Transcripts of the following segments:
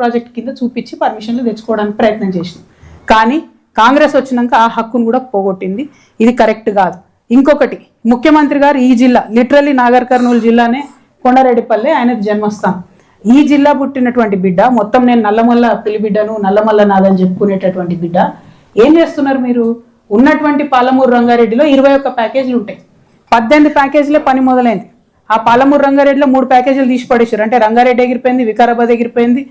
Project కింద చూపించి పర్మిషన్లు తెచ్చుకోవడానికి ప్రయత్నం చేసినాం. కానీ కాంగ్రెస్ వచ్చినాక ఆ హక్కును కూడా పోగొట్టింది. ఇది కరెక్ట్ కాదు. ఇంకొకటి ముఖ్యమంత్రి గారు ఈ జిల్లా లిటరల్లీ నాగర్ కర్నూలు జిల్లానే కొండారెడ్డిపల్లె ఆయనది జన్మస్థానం. ఈ జిల్లా పుట్టినటువంటి బిడ్డ మొత్తం నేను నల్లమల్ల పిల్లి బిడ్డను నల్లమల్ల నాదని చెప్పుకునేటటువంటి బిడ్డ. ఏం చేస్తున్నారు మీరు? ఉన్నటువంటి పాలమూరు రంగారెడ్డిలో ఇరవై ఒక్క ప్యాకేజీలు ఉంటాయి. పద్దెనిమిది ప్యాకేజీలే పని మొదలైంది. ఆ పాలమూరు రంగారెడ్డిలో మూడు ప్యాకేజీలు తీసి పడేసారు అంటే రంగారెడ్డి ఎగిరిపోయింది వికారాబాద్ ఎగిరిపోయింది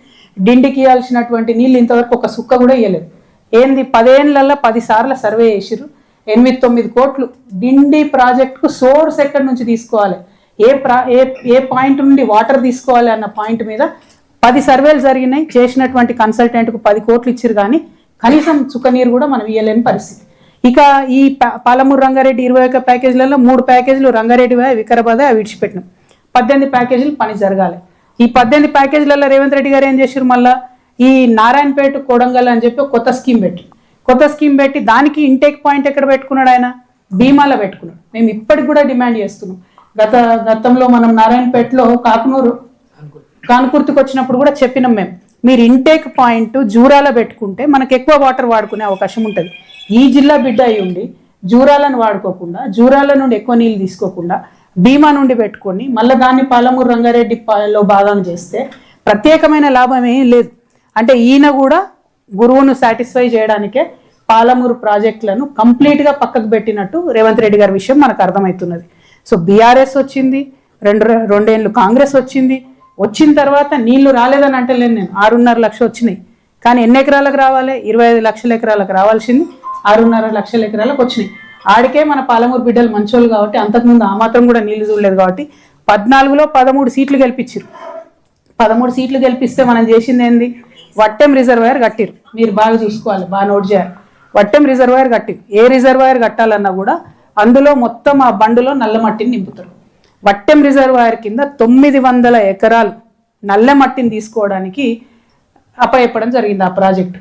డిండికి ఇవ్వాల్సినటువంటి నీళ్ళు ఇంతవరకు ఒక సుక్క కూడా ఇవ్వలేదు ఏంది? పదేళ్ళల్లో పది సార్లు సర్వే చేసిర్రు. ఎనిమిది తొమ్మిది కోట్లు డిండి ప్రాజెక్టుకు సోర్స్ ఎక్కడి నుంచి తీసుకోవాలి? ఏ ప్రా ఏ ఏ పాయింట్ నుండి వాటర్ తీసుకోవాలి అన్న పాయింట్ మీద పది సర్వేలు జరిగినాయి. చేసినటువంటి కన్సల్టెంట్కు పది కోట్లు ఇచ్చారు కానీ కనీసం చుక్క నీరు కూడా మనం ఇవ్వలేని పరిస్థితి. ఇక ఈ పాలమూరు రంగారెడ్డి ఇరవై ఒక్క ప్యాకేజీలలో మూడు ప్యాకేజీలు రంగారెడ్డి వికారాబాద్ అవి విడిచిపెట్టినాం. పద్దెనిమిది ప్యాకేజీలు పని జరగాలి. ఈ పద్దెనిమిది ప్యాకేజీలలో రేవంత్ రెడ్డి గారు ఏం చేశారు? మళ్ళా ఈ నారాయణపేట కోడంగల్ అని చెప్పి కొత్త స్కీమ్ పెట్టి కొత్త స్కీమ్ పెట్టి దానికి ఇంటేక్ పాయింట్ ఎక్కడ పెట్టుకున్నాడు ఆయన? భీమాలో పెట్టుకున్నాడు. మేము ఇప్పటికి కూడా డిమాండ్ చేస్తున్నాం. గత గతంలో మనం నారాయణపేటలో కాకునూరు కానుకుర్తికి వచ్చినప్పుడు కూడా చెప్పినాం మేము. మీరు ఇంటేక్ పాయింట్ జూరాలో పెట్టుకుంటే మనకు ఎక్కువ వాటర్ వాడుకునే అవకాశం ఉంటుంది. ఈ జిల్లా బిడ్డ అయి ఉండి జూరాలను వాడుకోకుండా జూరాల నుండి ఎక్కువ నీళ్ళు తీసుకోకుండా భీమా నుండి పెట్టుకొని మళ్ళీ దాన్ని పాలమూరు రంగారెడ్డి పాలలో భాగం చేస్తే ప్రత్యేకమైన లాభం ఏం లేదు. అంటే ఈయన కూడా గురువును సాటిస్ఫై చేయడానికే పాలమూరు ప్రాజెక్టులను కంప్లీట్గా పక్కకు పెట్టినట్టు రేవంత్ రెడ్డి గారి విషయం మనకు అర్థమవుతున్నది. సో బీఆర్ఎస్ వచ్చింది రెండు రెండేళ్ళు కాంగ్రెస్ వచ్చింది వచ్చిన తర్వాత నీళ్ళు రాలేదని అంటలేను నేను. ఆరున్నర లక్షలు వచ్చినాయి. కానీ ఎన్ని ఎకరాలకు రావాలి? ఇరవై ఐదు లక్షల ఎకరాలకు రావాల్సింది ఆరున్నర లక్షల ఎకరాలకు వచ్చినాయి. ఆడికే మన పాలమూరు బిడ్డలు మంచోళ్ళు కాబట్టి అంతకుముందు ఆ మాత్రం కూడా నీళ్ళు చూడలేదు కాబట్టి పద్నాలుగులో పదమూడు సీట్లు గెలిపించారు పదమూడు సీట్లు గెలిపిస్తే మనం చేసింది ఏంది? వట్టెం రిజర్వాయర్ కట్టిరు మీరు బాగా చూసుకోవాలి బాగా నోట్ చేయాలి. వట్టెం రిజర్వాయర్ కట్టిరు ఏ రిజర్వాయర్ కట్టాలన్నా కూడా అందులో మొత్తం ఆ బండులో నల్ల మట్టిని నింపుతారు. వట్టెం రిజర్వాయర్ కింద తొమ్మిది వందల ఎకరాలు నల్ల మట్టిని తీసుకోవడానికి అప్పచెప్పడం జరిగింది ఆ ప్రాజెక్టు.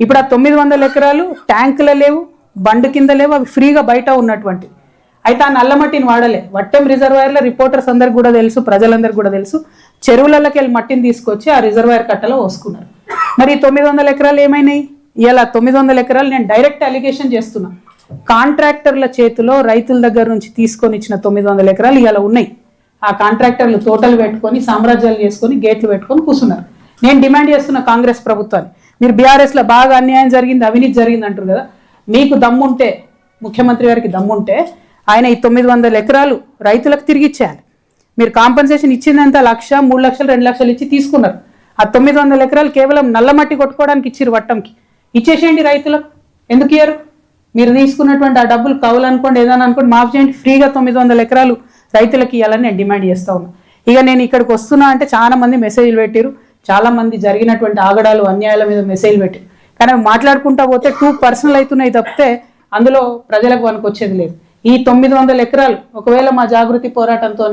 ఇప్పుడు ఆ తొమ్మిది వందల ఎకరాలు ట్యాంకుల లేవు బండు కింద లేవు అవి ఫ్రీగా బయట ఉన్నటువంటి. అయితే ఆ నల్ల మట్టిని వాడలే. వట్టెం రిజర్వాయర్లో రిపోర్టర్స్ అందరికి కూడా తెలుసు ప్రజలందరికీ కూడా తెలుసు. చెరువులలోకి వెళ్ళి మట్టిని తీసుకొచ్చి ఆ రిజర్వాయర్ కట్టలో పోసుకున్నారు. మరి తొమ్మిది వందల ఎకరాలు ఏమైనాయి? ఇలా తొమ్మిది వందల ఎకరాలు నేను డైరెక్ట్ అలిగేషన్ చేస్తున్నా. కాంట్రాక్టర్ల చేతిలో రైతుల దగ్గర నుంచి తీసుకొని ఇచ్చిన తొమ్మిది వందల ఎకరాలు ఇలా ఉన్నాయి. ఆ కాంట్రాక్టర్లు తోటలు పెట్టుకొని సామ్రాజ్యాలు చేసుకొని గేట్లు పెట్టుకొని కూర్చున్నారు. నేను డిమాండ్ చేస్తున్న కాంగ్రెస్ ప్రభుత్వాన్ని. మీరు బీఆర్ఎస్లో బాగా అన్యాయం జరిగింది అవినీతి జరిగింది అంటారు కదా. మీకు దమ్ముంటే ముఖ్యమంత్రి గారికి దమ్ముంటే ఆయన ఈ తొమ్మిది వందల ఎకరాలు రైతులకు తిరిగి ఇచ్చేయాలి. మీరు కాంపన్సేషన్ ఇచ్చిందంత లక్ష మూడు లక్షలు రెండు లక్షలు ఇచ్చి తీసుకున్నారు. ఆ తొమ్మిది వందల ఎకరాలు కేవలం నల్ల మట్టి కొట్టుకోవడానికి ఇచ్చిరు వట్టంకి. ఇచ్చేసేయండి రైతులకు. ఎందుకు ఇయ్యరు? మీరు తీసుకున్నటువంటి ఆ డబ్బులు కవులు అనుకోండి ఏదైనా అనుకోండి మాఫ్ చేయండి. ఫ్రీగా తొమ్మిది వందల ఎకరాలు రైతులకు ఇవ్వాలని నేను డిమాండ్ చేస్తా ఉన్నా. ఇక నేను ఇక్కడికి వస్తున్నా అంటే చాలా మంది మెసేజ్లు పెట్టారు చాలా మంది జరిగినటువంటి ఆగడాలు అన్యాయాల మీద మెసేజ్లు పెట్టారు కానీ మాట్లాడుకుంటా పోతే టూ పర్సనల్ అవుతున్నాయి తప్పితే అందులో ప్రజలకు వనకొచ్చేది లేదు. ఈ తొమ్మిది వందల ఎకరాలు ఒకవేళ మా జాగృతి పోరాటంతో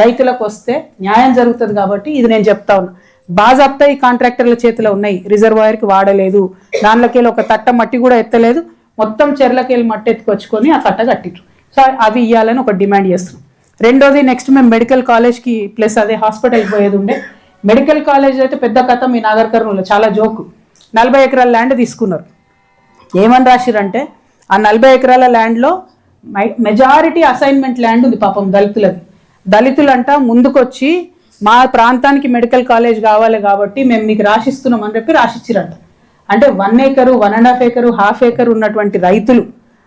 రైతులకు వస్తే న్యాయం జరుగుతుంది కాబట్టి ఇది నేను చెప్తా ఉన్నా. బాజాప్తా ఈ కాంట్రాక్టర్ల చేతిలో ఉన్నాయి. రిజర్వాయర్కి వాడలేదు. దానిలోకెళ్ళి ఒక తట్ట మట్టి కూడా ఎత్తలేదు. మొత్తం చెర్లకెళ్ళి మట్టి ఎత్తుకొచ్చుకొని ఆ తట్ట కట్టిండ్రు సో అవి ఇవ్వాలని ఒక డిమాండ్ చేస్తున్నాం రెండోది నెక్స్ట్ మేము మెడికల్ కాలేజ్కి ప్లస్ అదే హాస్పిటల్కి పోయేది ఉండే. మెడికల్ కాలేజ్ అయితే పెద్ద కథ మీ నాగర్ కర్నూలు చాలా జోకు. నలభై ఎకరాల ల్యాండ్ తీసుకున్నారు. ఏమని రాసిరంటే ఆ నలభై ఎకరాల ల్యాండ్లో మెజారిటీ అసైన్మెంట్ ల్యాండ్ ఉంది పాపం దళితులది. దళితులంట ముందుకొచ్చి మా ప్రాంతానికి మెడికల్ కాలేజ్ కావాలి కాబట్టి మేము మీకు రాసిస్తున్నాం అని చెప్పి రాసిచ్చిరంట. అంటే one acre one and half acre half acre ఉన్నటువంటి రైతులు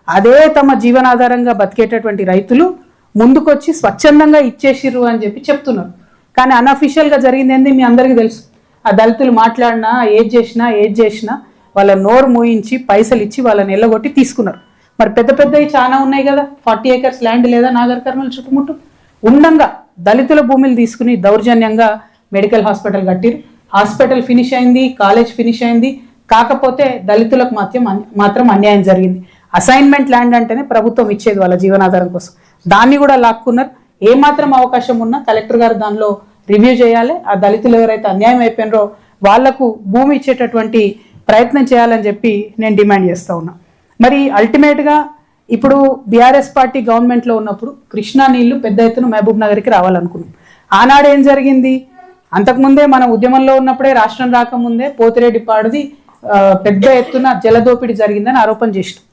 అదే తమ జీవనాధారంగా బతికేటటువంటి రైతులు ముందుకొచ్చి స్వచ్ఛందంగా ఇచ్చేసిర్రు అని చెప్పి చెప్తున్నారు. కానీ అన్అఫీషియల్గా జరిగింది ఏంది మీ అందరికీ తెలుసు. ఆ దళితులు మాట్లాడినా ఏది చేసినా ఏది చేసినా వాళ్ళ నోరు మూయించి పైసలు ఇచ్చి వాళ్ళని ఎల్లగొట్టి తీసుకున్నారు. మరి పెద్ద పెద్దవి చాలా ఉన్నాయి కదా? ఫార్టీ ఏకర్స్ ల్యాండ్ లేదా నాగర్ కర్నూలు చుట్టుముట్టు? ఉండంగా దళితుల భూమిలు తీసుకుని దౌర్జన్యంగా మెడికల్ హాస్పిటల్ కట్టిరు. హాస్పిటల్ ఫినిష్ అయింది కాలేజ్ ఫినిష్ అయింది. కాకపోతే దళితులకు మాత్రం మాత్రం అన్యాయం జరిగింది. అసైన్మెంట్ ల్యాండ్ అంటేనే ప్రభుత్వం ఇచ్చేది వాళ్ళ జీవనాధారం కోసం. దాన్ని కూడా లాక్కున్నారు. ఏమాత్రం అవకాశం ఉన్నా కలెక్టర్ గారు దానిలో రివ్యూ చేయాలి. ఆ దళితులు ఎవరైతే అన్యాయం అయిపోయినారో వాళ్ళకు భూమి ఇచ్చేటటువంటి ప్రయత్నం చేయాలని చెప్పి నేను డిమాండ్ చేస్తా ఉన్నా. మరి అల్టిమేట్గా ఇప్పుడు బీఆర్ఎస్ పార్టీ గవర్నమెంట్లో ఉన్నప్పుడు కృష్ణా నీళ్ళు పెద్ద ఎత్తున మహబూబ్ నగర్కి రావాలనుకున్నాం. ఆనాడు ఏం జరిగింది? అంతకుముందే మన ఉద్యమంలో ఉన్నప్పుడే రాష్ట్రం రాకముందే పోతిరెడ్డి పాడుది పెద్ద ఎత్తున జలదోపిడి జరిగిందని ఆరోపణ చేసినాం.